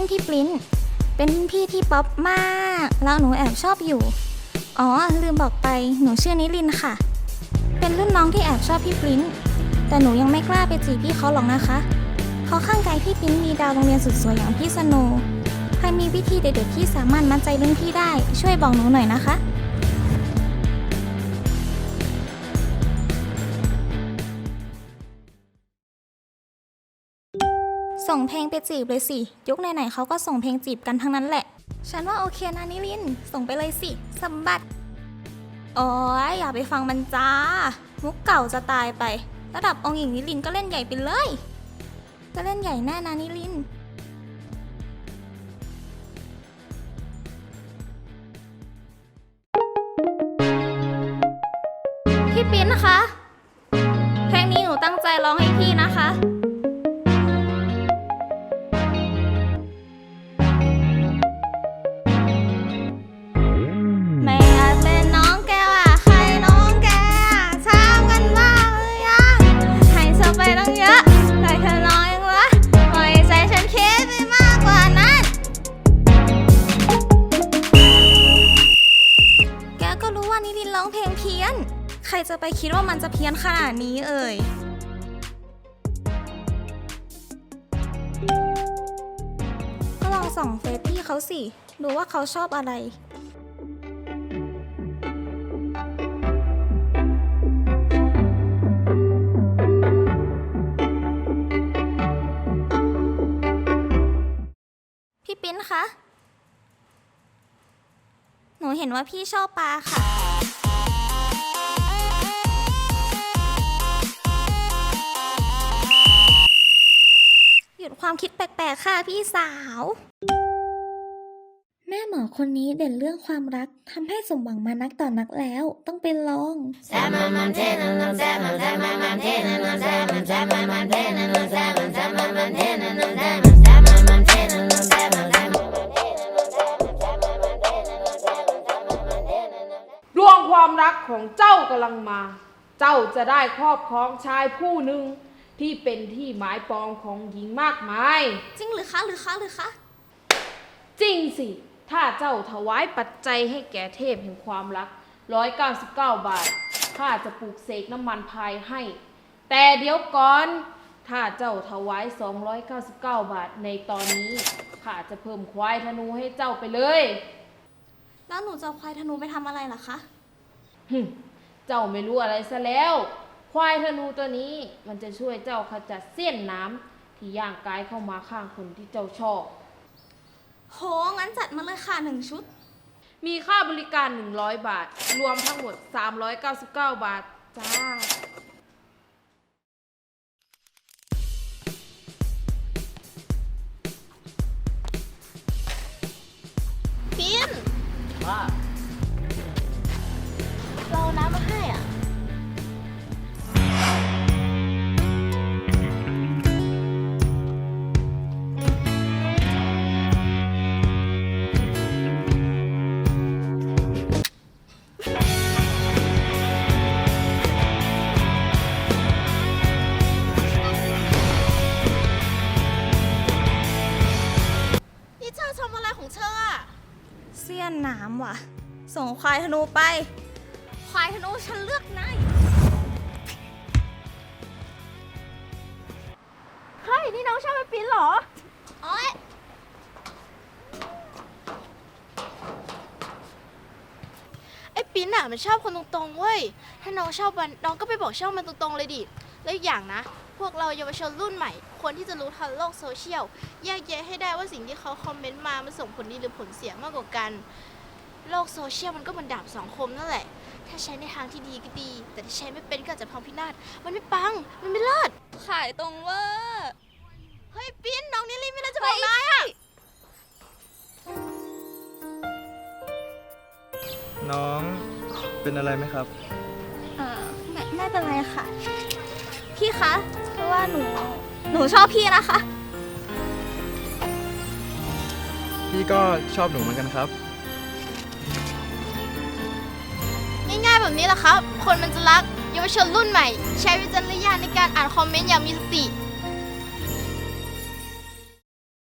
นพี่ปริ้นเป็นพี่ที่ป๊อปมาก แล้วหนูแอบชอบอยู่ อ๋อ ลืมบอกไป หนูชื่อนิลินค่ะ เป็นรุ่นน้องที่แอบชอบพี่ปริ้นแต่หนูยังไม่กล้าไปจีบพี่เขาหรอกนะคะเพราะข้างกายพี่ปริ้นมีดาวโรงเรียนสุดสวยอย่างพี่สโนใครมีวิธีเด็ดๆที่สามารถมัดใจรุ่นพี่ได้ ช่วยบอกหนูหน่อยนะคะ ส่งเพลงไปจีบเลยสิ ยุคไหนๆเขาก็ส่งเพลงจีบกันทั้งนั้นแหละ ฉันว่าโอเคนะนิลิน ส่งไปเลยสิสมบัติโอ้ยอย่าไปฟังมันจ้า มุกเก่าจะตายไป ระดับองค์หญิงนิลินก็เล่นใหญ่ไปเลย จะเล่นใหญ่แน่นะนิลินพี่ปิ้นนะคะ เพลงนี้หนูตั้งใจร้องให้ มันจะเพี้ยนขนาดนี้เอ่ยก็ลองส่องเฟซพี่เขาสิ ดูว่าเขาชอบอะไรพี่ปิ้นคะ หนูเห็นว่าพี่ชอบปลาค่ะ ความคิดแปลกๆค่ะพี่สาว แม่หมอคนนี้เด่นเรื่องความรักทำให้สมหวังมานักต่อนักแล้ว ต้องเป็นลอง Salmon Montana, no salmon, salmon Montana, no salmon, salmon Montana, no salmon, salmon Montana, no salmon, salmon Montana, no salmon, salmon ดวงความรักของเจ้ากำลังมา เจ้าจะได้ครอบครองชายผู้หนึ่ง ที่เป็นที่หมายปองของหญิงมากมาย จริงหรือคะหรือคะหรือคะจริงสิ ถ้าเจ้าถวายปัจจัยให้แก่เทพแห่งความรัก 199 บาท ข้าจะปลูกเสกน้ำมันพายให้ แต่เดี๋ยวก่อน ถ้าเจ้าถวาย 299 บาทในตอนนี้ ข้าจะเพิ่มควายธนูให้เจ้าไปเลยแล้วหนูจะเอาควายธนูไปทำอะไรล่ะคะ หึเจ้าไม่รู้อะไรซะแล้ว ควายธนูตัวนี้มันจะช่วยเจ้าขจัดเสี้ยนน้ำที่ย่างกายเข้ามาข้างคนที่เจ้าชอบ โห งั้นจัดมาเลยค่ะหนึ่งชุด มีค่าบริการ 100 บาท รวมทั้งหมด 399 บาท จ้า ปิ้นเรา นน้ำว่ะ ส่งควายธนูไป ควายธนูฉันเลือกนายเฮ้ย นี่น้องชอบไปปิ้นเหรอ โอ๊ยไอ้ปิ้นอะมันชอบคนตรงๆเว้ย ถ้าน้องชอบมันน้องก็ไปบอกชอบมันตรงๆเลยดิ แล้วอีกอย่างนะ พวกเราเยาวชนรุ่นใหม่ ควรที่จะรู้ทันโลกโซเชียล แยกแยะให้ได้ว่าสิ่งที่เขาคอมเมนต์มา มันส่งผลดีหรือผลเสียมากกว่ากัน โลกโซเชียลมันก็เหมือนดาบสองคมนั่นแหละ ถ้าใช้ในทางที่ดีก็ดี แต่ถ้าใช้ไม่เป็นก็อาจจะพังพินาศ มันไม่ปัง มันไม่เลิศ ขายตรงเวอร์เฮ้ยปิ้นน้องนิลลี่ไม่ได้จะบอกนายอะน้องเป็นอะไรไหมครับอ่าไม่ไม่เป็นไรค่ะ พี่คะคือว่าหนู หนูชอบพี่นะคะ พี่ก็ชอบหนูเหมือนกันครับ ง่ายๆแบบนี้แหละครับ คนมันจะรักเยาวชนรุ่นใหม่ ใช้วิจารณญาณในการอ่านคอมเมนต์อย่างมีสติ